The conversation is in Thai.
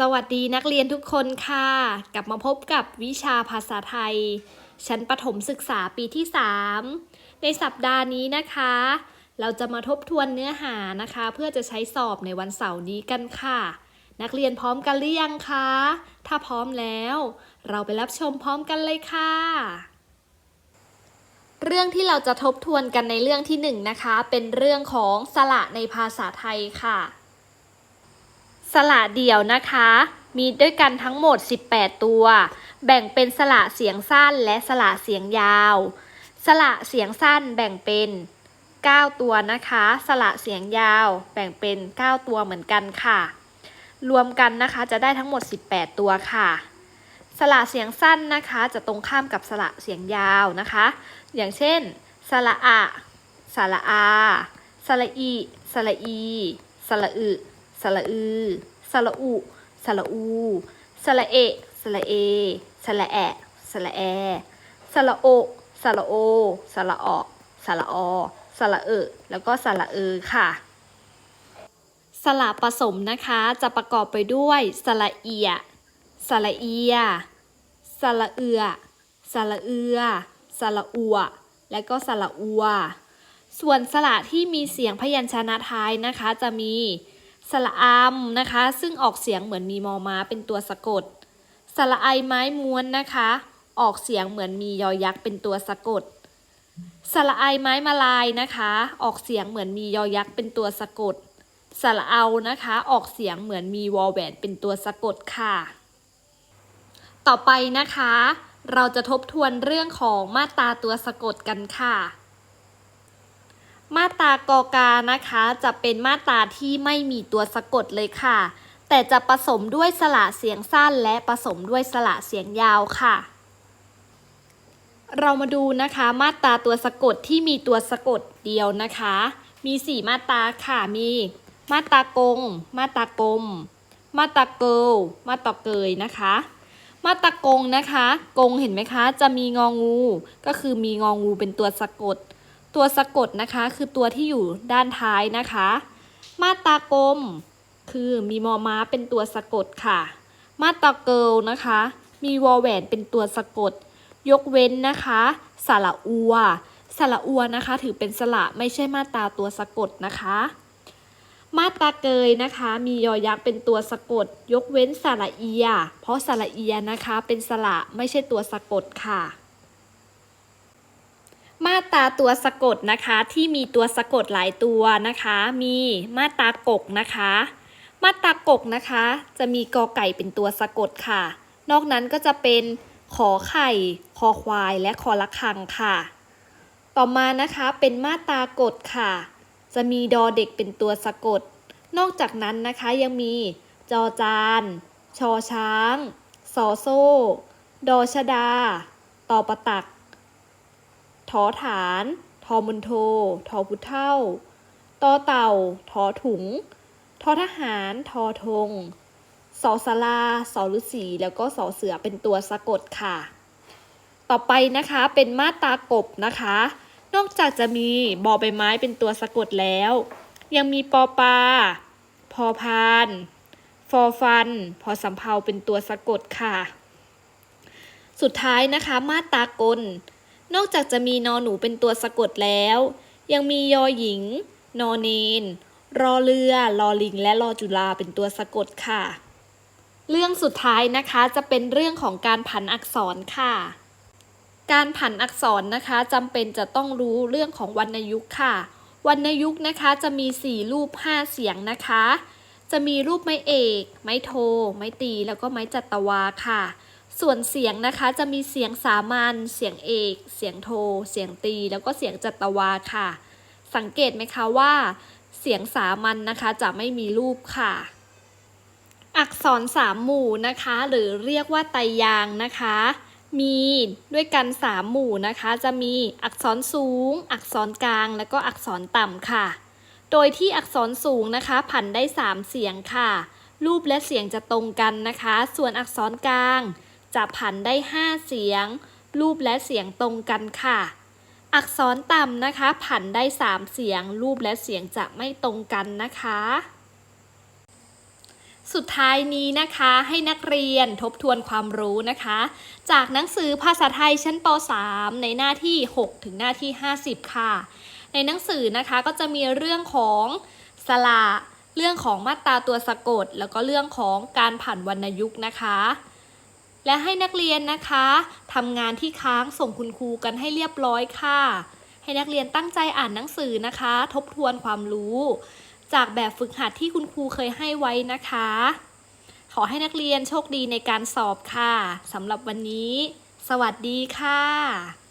สวัสดีนักเรียนทุกคนค่ะ กลับมาพบกับวิชาภาษาไทย ชั้นประถมศึกษาปีที่ 3 ในสัปดาห์นี้นะคะ เราจะมาทบทวนเนื้อหานะคะ เพื่อจะใช้สอบในวันเสาร์นี้กันค่ะ นักเรียนพร้อมกันหรือยังคะ ถ้าพร้อมแล้ว เราไปรับชมพร้อมกันเลยค่ะ เรื่องที่เราจะทบทวนกันในเรื่องที่หนึ่งนะคะ เป็นเรื่องของสระในภาษาไทยค่ะ สระเดี่ยวนะคะ มีด้วยกันทั้งหมด 18 ตัว แบ่งเป็นสระเสียงสั้นและสระเสียงยาว สระเสียงสั้นแบ่งเป็น 9 ตัวนะคะ สระเสียงยาว แบ่งเป็น 9 ตัวเหมือนกันค่ะ รวมกันนะคะจะได้ทั้งหมด 18 ตัวค่ะ สระเสียงสั้นนะคะ จะตรงข้ามกับสระเสียงยาวนะคะ อย่างเช่น สระอะ สระอา สระอี สระอี สระอึ สระอือสระอุสระอูสระเอสระเอสระแอะสระแอสระโอสระโอสระออสระอสระเอแล้วก็สระเออค่ะ สระผสมนะคะจะประกอบไปด้วยสระเอียสระเอียสระเอือสระเอือสระอัว และก็สระอัว ส่วนสระที่มีเสียงพยัญชนะท้ายนะคะจะมี สระอามนะคะ ซึ่งออกเสียงเหมือนมีมอม้าเป็นตัวสะกด สระไอไม้ม้วนนะคะ ออกเสียงเหมือนมียอยักษ์เป็นตัวสะกด สระไอไม้มาลายนะคะ ออกเสียงเหมือนมียอยักษ์เป็นตัวสะกด สระเอานะคะ ออกเสียงเหมือนมีวอแหวนเป็นตัวสะกดค่ะ ต่อไปนะคะ เราจะทบทวนเรื่องของมาตราตัวสะกดกันค่ะ มาตรากอกานะคะ จะเป็นมาตราที่ไม่มีตัวสะกดเลยค่ะ แต่จะผสมด้วยสระเสียงสั้น และผสมด้วยสระเสียงยาวค่ะ เรามาดูนะคะมาตราตัวสะกดที่มีตัวสะกดเดียวนะคะ มี 4 มาตราค่ะมี มาตรากง มาตรากลมมาตราเกลมาตราเกยนะคะ มาตรากงนะคะ กงเห็นไหมคะ จะมีงองู ก็คือมีงองูเป็นตัวสะกด ตัวสะกดนะคะคือตัวที่อยู่ด้านท้ายนะคะ มาตากลม คือมีมอม้าเป็นตัวสะกดค่ะ มาตาเกิลนะคะ มีวอแหวนเป็นตัวสะกด ยกเว้นนะคะสระอัวสระอัวนะคะ ถือเป็นสระไม่ใช่มาตาตัวสะกดนะคะ มาตาเกยนะคะ มียอยักษ์เป็นตัวสะกด ยกเว้นสระเอีย เพราะสระเอียนะคะเป็นสระไม่ใช่ตัวสะกดค่ะ มาตราตัวสะกดนะคะที่มีตัวสะกดหลายตัวนะคะ มีมาตรากกนะคะ มาตรากกนะคะ จะมีกอไก่เป็นตัวสะกดค่ะ นอกนั้นก็จะเป็นขอไข่คอควายและคอละคังค่ะ ต่อมานะคะเป็นมาตรากดค่ะ จะมีดอเด็กเป็นตัวสะกด นอกจากนั้นนะคะยังมีจอจานชอช้าง สอโซ่ ดอชดา ตอประตัก อฐาน ทอมุนโท ทอพุเท่าตอเต่า ทอถุง ทอทหาร ทอธงสอสลาสอฤษีแล้วก็สอเสือเป็นตัวสะกดค่ะ ต่อไปนะคะเป็นมาตากบนะคะ นอกจากจะมีบอใบไม้เป็นตัวสะกดแล้ว ยังมีปอปลาพอพาน ฟอฟัน พอสำเพาเป็นตัวสะกดค่ะ สุดท้ายนะคะ มาตากล นอกจากจะมีนอหนูเป็นตัวสะกดแล้ว ยังมียอหญิง นอเนน รอเรือลอลิง และรอจุลาเป็นตัวสะกดค่ะ เรื่องสุดท้ายนะคะจะเป็นเรื่องของการผันอักษรค่ะ การผันอักษรนะคะจำเป็นจะต้องรู้เรื่องของวรรณยุกต์ค่ะ วรรณยุกต์นะคะจะมี 4 รูป 5 เสียงนะคะ จะมีรูปไม้เอก ไม้โท ไม้ตี แล้วก็ไม้จัตวาค่ะ ส่วนเสียงนะคะจะมีเสียงสามัญ เสียงเอก เสียงโท เสียงตี แล้วก็เสียงจัตวาค่ะ สังเกตไหมคะว่า เสียงสามัญนนะคะจะไม่มีรูปค่ะ อักษรสามหมู่นะคะ หรือเรียกว่าไตยางนะคะ มีด้วยกันสามหมู่นะคะ จะมีอักษรสูง อักษรกลาง แล้วก็อักษรต่ำค่ะ โดยที่อักษรสูงนะคะ ผันได้3เสียงค่ะ รูปและเสียงจะตรงกันนะคะ ส่วนอักษรกลาง จะผันได้ 5 เสียง รูปและเสียงตรงกันค่ะ อักษรต่ำนะคะ ผันได้ 3 เสียง รูปและเสียงจะไม่ตรงกันนะคะ สุดท้ายนี้นะคะให้นักเรียนทบทวนความรู้นะคะ จากหนังสือภาษาไทยชั้นป .3 ในหน้าที่ 6 ถึงหน้าที่ 50 ค่ะ ในหนังสือนะคะก็จะมีเรื่องของสระเรื่องของมาตราตัวสะกด แล้วก็เรื่องของการผ่านวรรณยุกต์นะคะ และให้นักเรียนนะคะทำงานที่ค้างส่งคุณครูกันให้เรียบร้อยค่ะ ให้นักเรียนตั้งใจอ่านหนังสือนะคะ ทบทวนความรู้ จากแบบฝึกหัดที่คุณครูเคยให้ไว้นะคะ ขอให้นักเรียนโชคดีในการสอบค่ะสำหรับวันนี้ สวัสดีค่ะ